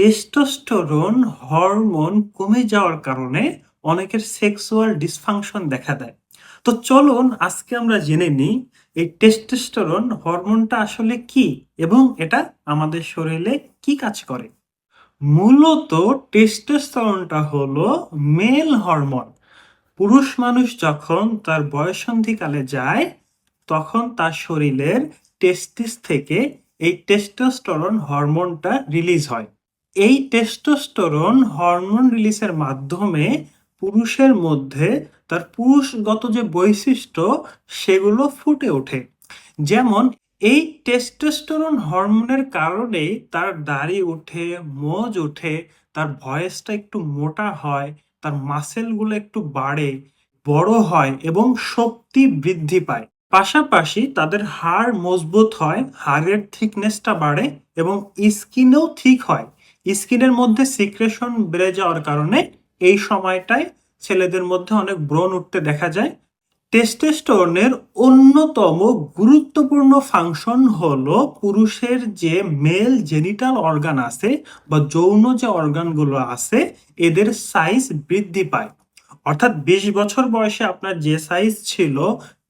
Testosterone hormone কমে যাওয়ার কারণে অনেকের সেক্সুয়াল ডিসফাংশন দেখা দেয়। তো চলুন আজকে আমরা জেনে নিই, এই টেস্টোস্টেরন হরমোনটা আসলে কি এবং এটা আমাদের শরীরে কি কাজ করে। মূলত টেস্টোস্টেরনটা হলো মেল হরমোন পুরুষ মানুষ যখন তার বয়সন্ধিকালে যায়, তখন তার শরীরের টেস্টিস থেকে এই টেস্টোস্টেরন হরমোনটা রিলিজ হয়। এই টেস্টোস্টেরন হরমোন রিলিজের মাধ্যমে পুরুষের মধ্যে তার পুরুষগত যে বৈশিষ্ট্য, সেগুলো ফুটে ওঠে। যেমন, এই টেস্টোস্টেরন হরমোনের কারণেই তার দাড়ি ওঠে, মোজ ওঠে, তার ভয়েসটা একটু মোটা হয়, তার মাসেলগুলো একটু বাড়ে, বড় হয় এবং শক্তি বৃদ্ধি পায়। পাশাপাশি তাদের হাড় মজবুত হয়, হাড়ের থিকনেসটা বাড়ে এবং স্কিনও ঠিক হয়। স্কিনের মধ্যে সিক্রেশন বেড়ে যাওয়ার কারণে এই সময়টায় ছেলেদের মধ্যে অনেক ব্রণ উঠতে দেখা যায়। টেস্টোস্টেরনের অন্যতম গুরুত্বপূর্ণ ফাংশন হলো পুরুষের যে মেল জেনিটাল অর্গান আছে বা যৌন যে অর্গানগুলো আছে, এদের সাইজ বৃদ্ধি পায়। অর্থাৎ বিশ বছর বয়সে আপনার যে সাইজ ছিল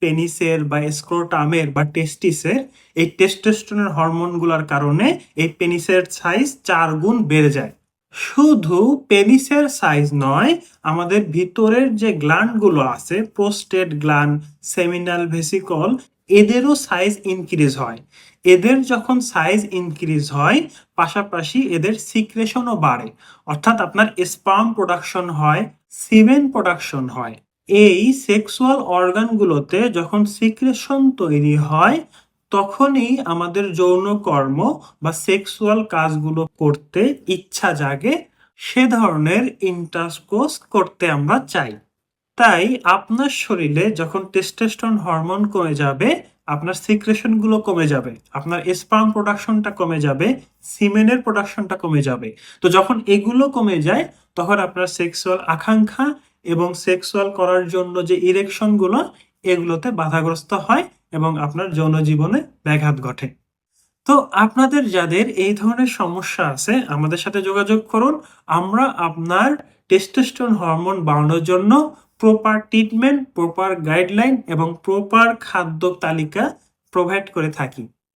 পেনিসের বা স্ক্রোটামের বা টেস্টিসের এই টেস্টোস্টেরনের হরমোনগুলোর কারণে এই পেনিসের সাইজ চার গুণ বেড়ে যায়। শুধু পেনিসের সাইজ নয়, আমাদের ভিতরের যে গ্ল্যান্ডগুলো আছে প্রোস্টেট গ্ল্যান্ড সেমিনাল ভেসিকল এদেরও সাইজ ইনক্রিজ হয়। এদের যখন সাইজ ইনক্রিজ হয়, পাশাপাশি এদের সিক্রেশনও বাড়ে। অর্থাৎ আপনার স্পাম প্রোডাকশন হয় সিমেন প্রোডাকশন হয়। এই সেক্সুয়াল অর্গানগুলোতে যখন সিক্রেশন তৈরি হয়, তখনই আমাদের যৌন কর্ম বা সেক্সুয়াল কাজগুলো করতে ইচ্ছা জাগে, সে ধরনের ইন্টারকোর্স করতে আমরা চাই। তাই আপনার শরীরে যখন টেস্টোস্টেরন হরমোন কমে যাবে, আপনার সিক্রেশনগুলো কমে যাবে, আপনার স্পার্ম প্রোডাকশনটা কমে যাবে সিমেনের প্রোডাকশনটা কমে যাবে। তো যখন এগুলো কমে যায়, তখন আপনার সেক্সুয়াল আকাঙ্ক্ষা এবং সেক্সুয়াল করার জন্য যে ইরেকশনগুলো, এগুলোতে বাধাগ্রস্ত হয় এবং আপনার যৌন জীবনে ব্যাঘাত ঘটে। তো আপনাদের যাদের এই ধরনের সমস্যা আছে, আমাদের সাথে যোগাযোগ করুন। আমরা আপনার টেস্টোস্টেরন হরমোন বাড়ানোর জন্য প্রপার ট্রিটমেন্ট প্রপার গাইডলাইন এবং প্রপার খাদ্য তালিকা প্রোভাইড করে থাকি।